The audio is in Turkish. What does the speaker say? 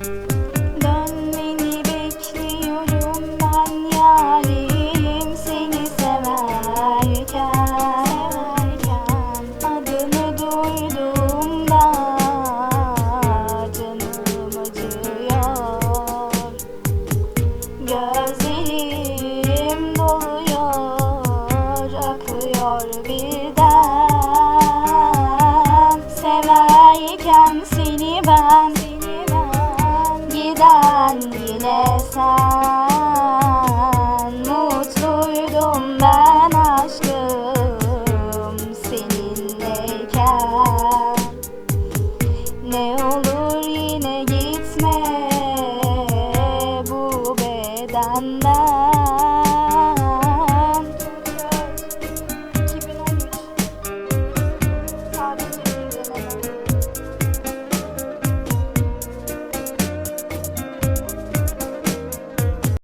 Dönmeni bekliyorum ben seni severken Adını duyduğumda canım acıyor. Gözlerim doluyor akıyor birden. Severken seni ben Giden yine sen. Mutluydum ben aşkım seninleyken. Ne olur yine gitme bu bedenden